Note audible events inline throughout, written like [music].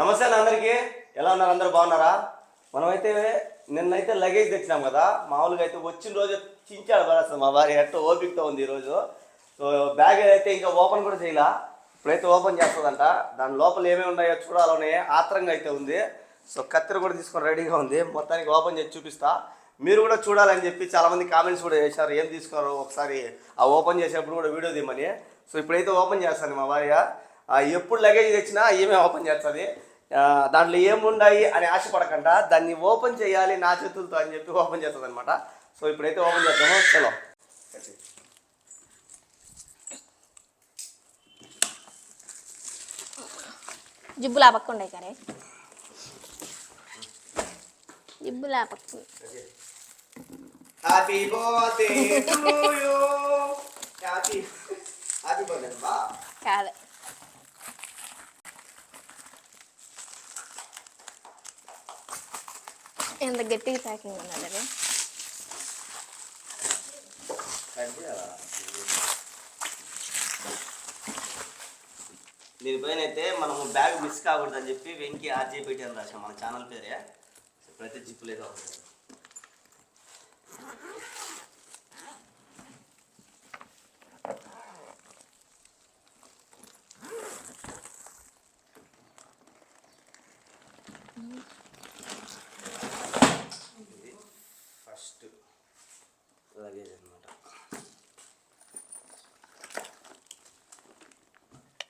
నమస్తే అందరికీ. ఎలా ఉన్నారు? అందరూ బాగున్నారా? మనమైతే నిన్నైతే లగేజ్ తెచ్చినాం కదా. మామూలుగా అయితే వచ్చిన రోజు చించాడు పడేస్తుంది మా భార్య. ఎట్ట ఓపికతో ఉంది ఈరోజు. సో బ్యాగ్ అయితే ఇంకా ఓపెన్ కూడా చేయలా. ఇప్పుడైతే ఓపెన్ చేస్తుందంట. దాని లోపల ఏమేమి ఉన్నాయో చూడాలనే ఆత్రంగా అయితే ఉంది. సో కత్తెర కూడా తీసుకొని రెడీగా ఉంది. మొత్తానికి ఓపెన్ చేసి చూపిస్తా. మీరు కూడా చూడాలని చెప్పి చాలామంది కామెంట్స్ కూడా చేశారు ఏం తీసుకున్నారు ఒకసారి ఆ ఓపెన్ చేసేటప్పుడు కూడా వీడియో తీయమని. సో ఇప్పుడైతే ఓపెన్ చేస్తాను మా భార్య. ఎప్పుడు లగేజ్ తెచ్చినా ఏమే ఓపెన్ చేస్తుంది. దాంట్లో ఏముండాయి అని ఆశపడకుండా దాన్ని ఓపెన్ చేయాలి నా చేతులతో అని చెప్పి ఓపెన్ చేస్తుంది అనమాట సో ఇప్పుడైతే ఓపెన్ చేద్దాము. చలో. జిబ్బులు ఆ పక్క ఉండే కరే. జిబ్బులు ఆ పక్క. Happy birthday to you happy happy birthday బా కాదు. ఎంత గట్టిగా ప్యాకింగ్ ఉన్నది అది దీనిపైన అయితే మనము బ్యాగ్ మిస్ కాకూడదని చెప్పి వెంకి ఆర్జే పెట్టి అని రాసాం మన ఛానల్ పేరే ఇప్పుడైతే జిప్పులేదో ఉంటుంది ఇది ఫస్ట్ లగేజ్ అనమాట జాకెట్ సంతోషం ఉంది, సంతోషం ఉంది. ఆ కళల్లో ఆనందం ఉంది. నేను ఎట్లేస్తా?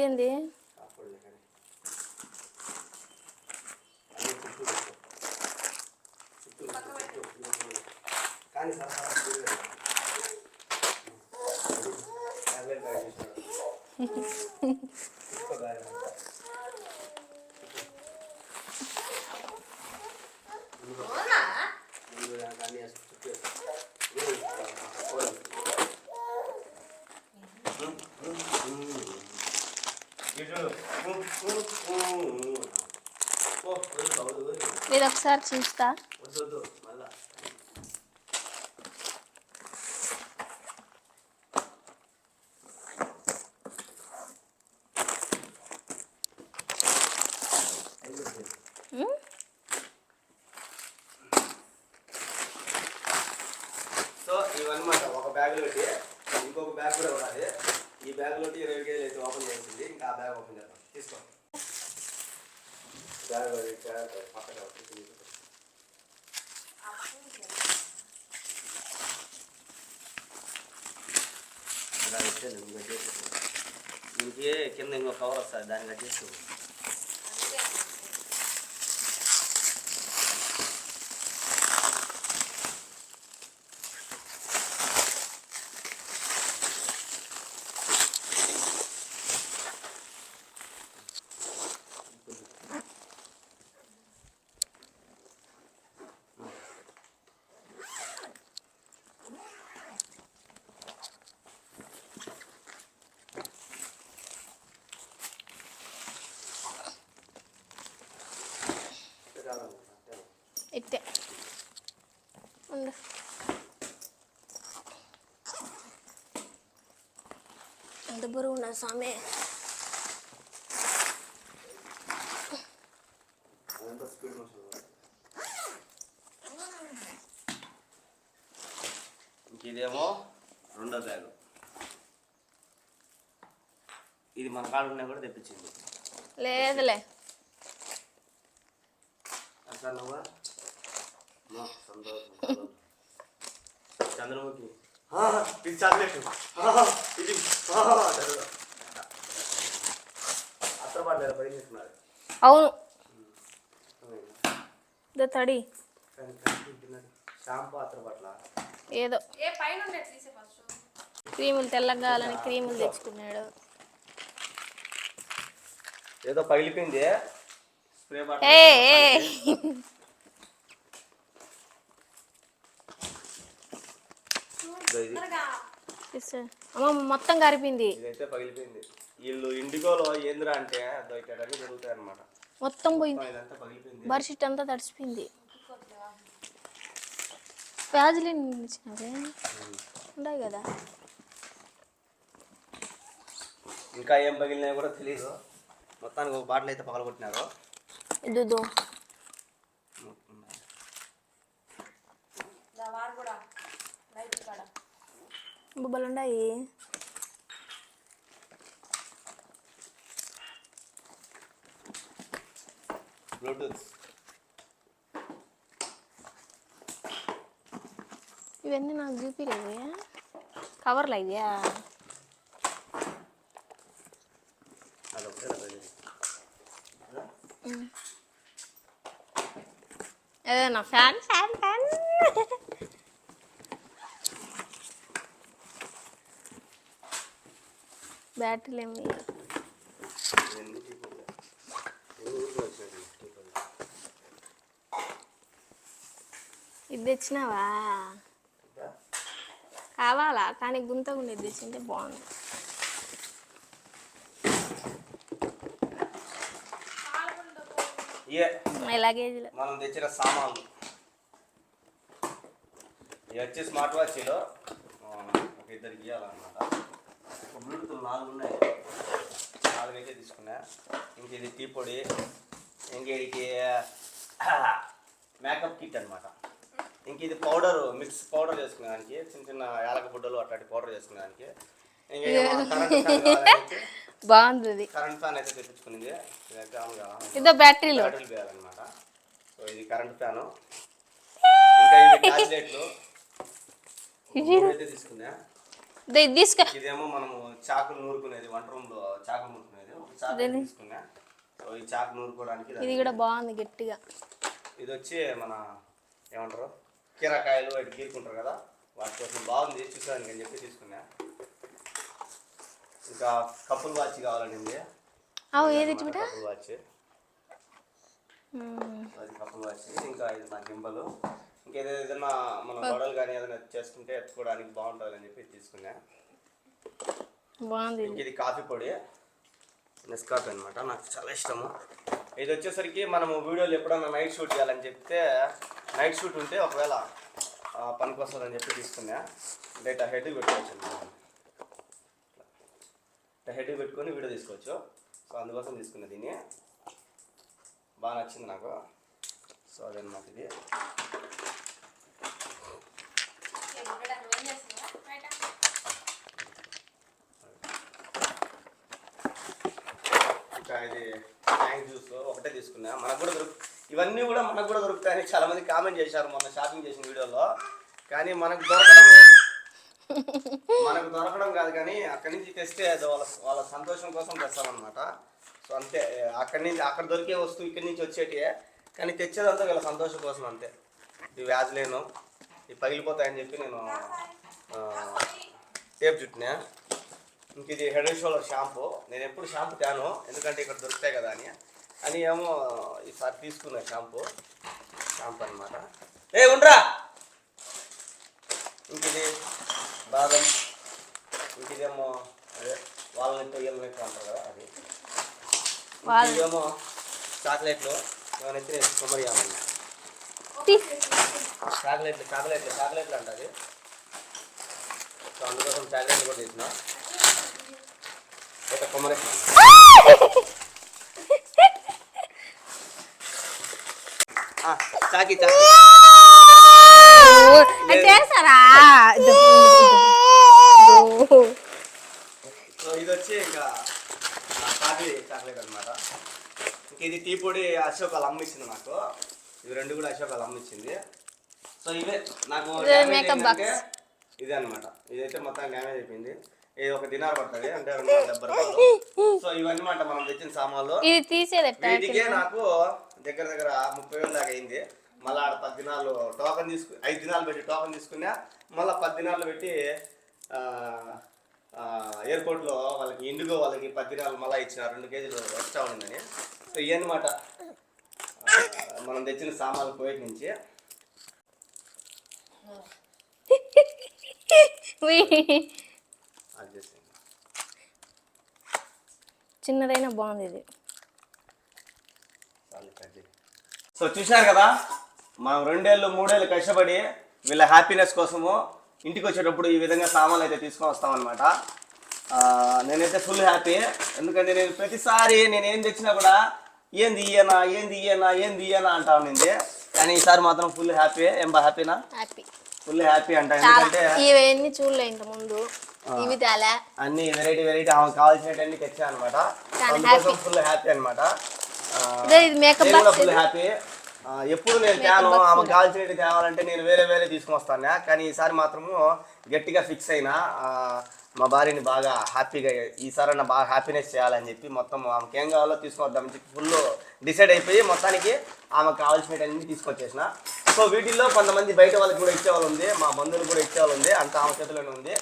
ఇదేంది [laughs] [laughs] తప్పకుండా కానీ. అదే చుట్టూ పెట్టు. చుట్టూ పెట్టు, చుట్టూ పెట్టు. కానీ సార్ సార్ చూడు. టాబ్లెట్ ప్యాక్ చేసినాడు. తీసుకో బ్యాగ్. ఇదిగో. ఇదిగో నాకు అన్నీ వేసి చుట్టూ వేసి. ఇదిగో. పోయి. ఇది ఒకసారి చూస్తా. ఉమ్? సో ఇవన్నమాట ఒక బ్యాగ్లో పెట్టి ఇంకొక బ్యాగ్ కూడా ఉండాలి ఈ బ్యాగ్లో ఇరవై కేజీలు అయితే ఓపెన్ చేసింది ఇంకా ఆ బ్యాగ్ ఓపెన్ చేద్దాం. ఇలా ఇంకా చేసి కింద ఇంకో కవర్ వస్తుంది దాన్ని కట్టేసి ఇట్టే. ఉండు. ఎంత బరువు ఉన్నా స్వామి. ఇదేమో రెండో బ్యాగు ఇది మన కాడ ఉన్నా కూడా తెప్పించింది. లేదులే. అసలు నువ్వా మా సంతోషం సంతోషం. చంద్రముఖి. ఇది చాక్లెట్ ఇది అవును. తడి. షాంపూ ఏదో. ఏ పైన ఉండేది తీసే ఫస్ట్ క్రీములు తెల్లగా కావాలని క్రీములు తెచ్చుకున్నాడు. ఏదో పగిలిపోయింది స్ప్రే బాటిల్ ఏ ఏ. ఇదో ఇది తీస్తా. అమ్మ మొత్తం కరిపింది ఇదైతే పగిలిపోయింది. వీళ్ళు ఇండిగోలో ఏంద్రా అంటే జరుగుతాయి అనమాట మొత్తం పోయింది. ఇదంతా పగిలిపోయింది. బర్షీట్ అంతా తడిసిపోయింది. ఇచ్చినవే ఉన్నాయి కదా. ఇంకా ఏం పగిలినాయో కూడా తెలియదు మొత్తానికి ఒక బాటిల్ అయితే పగలగొట్టినారు. ఇద్దు బుబ్బలు ఉన్నాయి బ్లూటూత్ ఇవన్నీ నాకు చూపిలేవు కవర్లు అయ్యా అదొకటే పగిలింది. ఏదైనా ఫ్యాన్ ఫ్యాన్ ఫ్యాన్ బ్యాటరీలు ఏమి. ఇది తెచ్చినావా? కావాలా? కానీ గుంత ఉండేది తెచ్చింటే బాగుంది మనం తెచ్చిన సామాన్లు. ఇవి వచ్చి స్మార్ట్ వాచ్లో ఒక ఇద్దరికి ఇవ్వాలన్నమాట బ్లూటూత్ నాలుగు ఉన్నాయి నాలుగు అయితే తీసుకున్నా. ఇంక ఇది టీ పొడి ఇంక ఇది మేకప్ కిట్ అనమాట ఇంక ఇది పౌడర్ మిక్స్ పౌడర్ చేసుకునేదానికి చిన్న చిన్న యాలక బుడ్డలు అట్లాంటి పౌడర్ చేసుకునేదానికి. [laughs] బాగుంది ఇది. కరెంట్ ఫ్యాన్ అయితే తెప్పించుకునింది. ఇదో బ్యాటరీలు బ్యాటరీలు వేయాలన్నమాట సో ఇది కరెంట్ ఫ్యాను. ఇంకా [laughs] ఇవి టార్చ్ లైట్లు మూడు అయితే తీసుకున్నా. ఇది తీసుకో ఇదేమో మనము చాకులు నూరుకునేది వంట రూమ్లో చాకులు నూరుకునేది. ఒక చాకు తీసుకున్నా. సో ఈ చాకు నూరుకోవడానికి ఇది కూడా బాగుంది గట్టిగా. ఇది వచ్చి మన ఏమంటారు? కీరకాయలు అటు గీరుకుంటారు కదా వాటి కోసం బాగుంది చూసానికి అని చెప్పి తీసుకున్నా. ఇంకా కప్పుల్ వాచ్ కావాలండి అవు ఏది కప్పుల్ వాచ్. అది కప్పులు వచ్చి ఇంకా ఇది నా గింబలు. ఇంకా ఏదో ఏదైనా మనం గొడవలు కానీ ఏదైనా చేసుకుంటే ఎత్తుకోవడానికి బాగుంటుంది అని చెప్పి తీసుకున్నా. బాగుంది. ఇంక ఇది కాఫీ పొడి నెస్కాఫీ అనమాట నాకు చాలా ఇష్టము. ఇది వచ్చేసరికి మనము వీడియోలు ఎప్పుడైనా నైట్ షూట్ చేయాలని చెప్తే నైట్ షూట్ ఉంటే ఒకవేళ పనికి వస్తుందని చెప్పి తీసుకున్నా. ఇట్లా హెడ్ పెట్టుకోవచ్చు అనమాట హెడ్ పెట్టుకొని వీడియో తీసుకోవచ్చు. సో అందుకోసం తీసుకున్నా దీన్ని. బాగా నచ్చింది నాకు. సో అదనమాట ఇది ఇంకా ఇది ట్యాంక్ జ్యూస్ ఒకటే తీసుకున్నా. మనకు కూడా దొరుకు ఇవన్నీ కూడా మనకు కూడా దొరుకుతాయని చాలా మంది కామెంట్ చేశారు మొన్న షాపింగ్ చేసిన వీడియోలో. కానీ మనకు దొరకడం మనకు దొరకడం కాదు కానీ అక్కడి నుంచి తెస్తే అది వాళ్ళ వాళ్ళ సంతోషం కోసం తెస్తామన్నమాట. సో అంతే అక్కడి నుంచి అక్కడ దొరికే వస్తువు ఇక్కడి నుంచి వచ్చేటివే కానీ తెచ్చేదంతా వీళ్ళ సంతోషం కోసం అంతే. ఈ వ్యాజ్లేను ఇవి పగిలిపోతాయని చెప్పి నేను టేప్ చుట్టినా. ఇంక ఇది హెడ్ అండ్ షోల్డర్ షాంపూ. నేను ఎప్పుడు షాంపూ తేను ఎందుకంటే ఇక్కడ దొరుకుతాయి కదా అని. అని ఏమో ఈసారి తీసుకున్నా షాంపూ. షాంపూ అనమాట ఏ ఉండరా! ఇంక ఇది బాదం ఇంక ఇదేమో అదే వాళ్ళని తొయ్యలు అంటారు కదా అది. ఇదేమో చాక్లెట్లు. ఇవన్నీ కొమ్మరి తీ- చాక్లెట్లు చాక్లెట్లు చాక్లెట్లు అంటది సో అందుకోసం చాక్లెట్లు కూడా తీసిన. ఒక కొమ్మరేసిన చాకి చేస్తారా? [laughs] ఇది వచ్చి ఇంకా కాఫీ చాక్లెట్ అనమాట ఇంక ఇది టీ పొడి అశోక్ వాళ్ళ అమ్మ ఇచ్చింది నాకు ఇవి రెండు కూడా అశోక్ వాళ్ళ అమ్మ ఇచ్చింది. సో ఇవే నాకు ఇదే. ఇదే అనమాట ఇదైతే మొత్తం డ్యామేజ్ అయిపోయింది. ఇది ఒక దినార్ పడుతుంది అంటే రెండు డెబ్బై రూపాయలు. సో ఇవన్నీ మాట మనం తెచ్చిన సామాన్లు. ఇది తీసేది? వీటికే నాకు దగ్గర దగ్గర ముప్పై వేలు దాకా అయింది. మళ్ళీ ఆడ పది దినాలు టోకన్ తీసుకు ఐదు దినాలు పెట్టి టోకన్ తీసుకున్నా మళ్ళీ పది దినాలు పెట్టి ఆ, ఎయిర్పోర్ట్లో వాళ్ళకి ఇండిగో వాళ్ళకి పది దినాలు మళ్ళీ ఇచ్చిన రెండు కేజీలు ఎక్స్ట్రా ఉండిందని. సో ఇవన్నమాట మనం తెచ్చిన సామాన్లు కువైట్ నుంచి. చిన్నదైనా బాగుంది ఇది. సో చూశారు కదా? మనం రెండేళ్ళు మూడేళ్ళు కష్టపడి వీళ్ళ హ్యాపీనెస్ కోసము ఇంటికి వచ్చేటప్పుడు ఈ విధంగా సామాన్లు అయితే తీసుకొని వస్తామన్నమాట ఆ, నేనైతే ఫుల్ హ్యాపీ ఎందుకంటే నేను ప్రతిసారి నేను ఏం తెచ్చినా కూడా ఏంది ఇయ్యనా ఏంది ఇయ్యనా ఏంది ఇయ్యనా అంటా ఉండింది. కానీ ఈసారి మాత్రం ఫుల్ హ్యాపీ ఏం బా హ్యాపీనా హ్యాపీ ఫుల్ హ్యాపీ అంట. ఎందుకంటే ఇవన్నీ చూడలే ఇంత ముందు. ఇవి తేలే. అన్ని వెరైటీ వెరైటీ ఆమెకు కావాల్సినవన్నీ తెచ్చా అనమాట ఫుల్ హ్యాపీ అనమాట ఫుల్ హ్యాపీ ఎప్పుడు నేను తేను ఆమె కావాల్సినవి తేవాలంటే నేను వేరే వేరే తీసుకొని వస్తాను కానీ ఈసారి మాత్రము గట్టిగా ఫిక్స్ అయినా మా భార్యని బాగా హ్యాపీగా ఈసారి బాగా హ్యాపీనెస్ చేయాలని చెప్పి మొత్తం ఆమెకి ఏం కావాలో తీసుకొద్దామని చెప్పి ఫుల్ డిసైడ్ అయిపోయి మొత్తానికి ఆమెకు కావాల్సినవన్నీ తీసుకొచ్చేసిన. సో వీటిల్లో కొంతమంది బయట వాళ్ళకి కూడా ఇచ్చేవాళ్ళు ఉంది మా బంధువులు కూడా ఇచ్చేవాళ్ళు ఉంది అంత ఆమె చేతిలోనే ఉంది.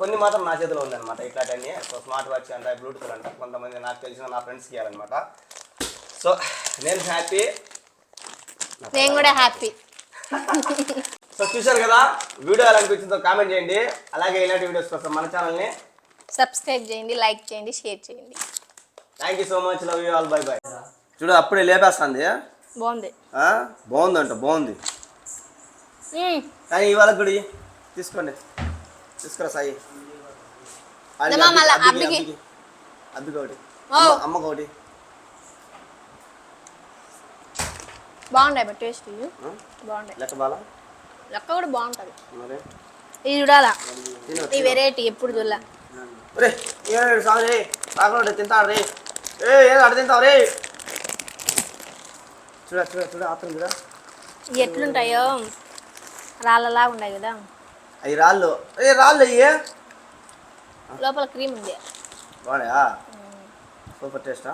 కొన్ని మాత్రం నా చేతిలో ఉంది అనమాట ఇట్లాంటివన్నీ. సో స్మార్ట్ వాచ్ అంట బ్లూటూత్ అంట కొంతమంది నాకు తెలిసిన నా ఫ్రెండ్స్కి ఇవ్వాలన్నమాట. సో నేను హ్యాపీ నేను కూడా హ్యాపీ సో చూశారు కదా వీడియో ఎలా అనిపించిందో కామెంట్ చేయండి. అలాగే ఇలాంటి వీడియోస్ కోసం మన ఛానల్ని సబ్స్క్రైబ్ చేయండి లైక్ చేయండి షేర్ చేయండి. Thank you so much love you all bye bye చూడు అప్పుడే లేపేస్తుంది. బాగుంది. ఆ? బాగుందంట బాగుంది. కానీ ఇవాళ గుడి తీసుకోండి. తీసుకురా సాయి. అబ్బికి ఒకటి. అమ్మకి ఒకటి. బాగుంటాయి బట్ టేస్ట్? బాగుంటాయి లెక్క బాలా? లెక్క కూడా బాగుంటుంది. ఇది చూడాలా? ఈ వెరైటీ ఎప్పుడు చూడలే. రే ఏడు సాగు రే? తింటాడు రే. ఏ ఏదో అడ తింటావు రే. చూడ చూడ చూడ ఆత్రం ఎట్లుంటాయో? రాళ్ళలా ఉన్నాయి కదా. అవి రాళ్ళు. ఏ రాళ్ళు అయ్యే లోపల క్రీమ్ ఉంది. బాగున్నాయా? సూపర్ టేస్టా?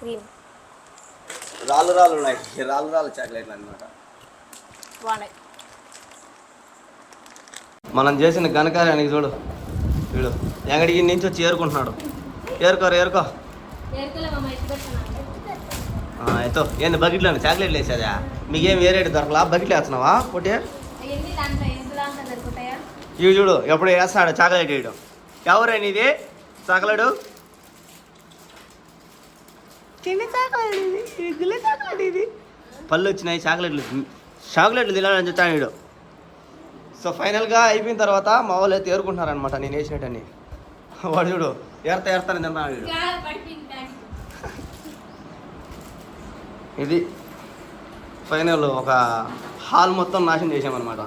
క్రీమ్. రాళ్ళు రాళ్ళు ఉన్నాయి. రాళ్ళు రాళ్ళు చాక్లెట్లు అనమాట మనం చేసిన ఘనకార్యానికి చూడు. చూడు. ఎంగడికి నుంచి వచ్చి ఏరుకుంటున్నాడు. ఏరుకోరు ఏరుకో. ఆ, ఎత్తో. ఏంది బకెట్లో చాక్లెట్లు వేసేదా? మీకేం వేరే దొరకలా? బకెట్లు వేస్తున్నావా? పోటీ ఇవి చూడు ఎప్పుడు వేస్తాడు చాక్లెట్ వేయడం ఎవరైనా ఇది చాక్లెట్? చిన్న చాక్లెట్ ఇది. ఇది గుల్ల చాక్లెట్ ఇది. పళ్ళు వచ్చినాయి చాక్లెట్లు. చాక్లెట్లు తినాలని చెప్తాను వీడు. సో ఫైనల్గా అయిపోయిన తర్వాత మా వాళ్ళు అయితే ఏరుకుంటున్నారనమాట నేను వేసినట్టని వాడు చూడు ఏర్త ఏర్తాను తిన్నాడు వీడు. ఇది ఫైనల్ ఒక హాల్ మొత్తం నాశనం చేసామన్నమాట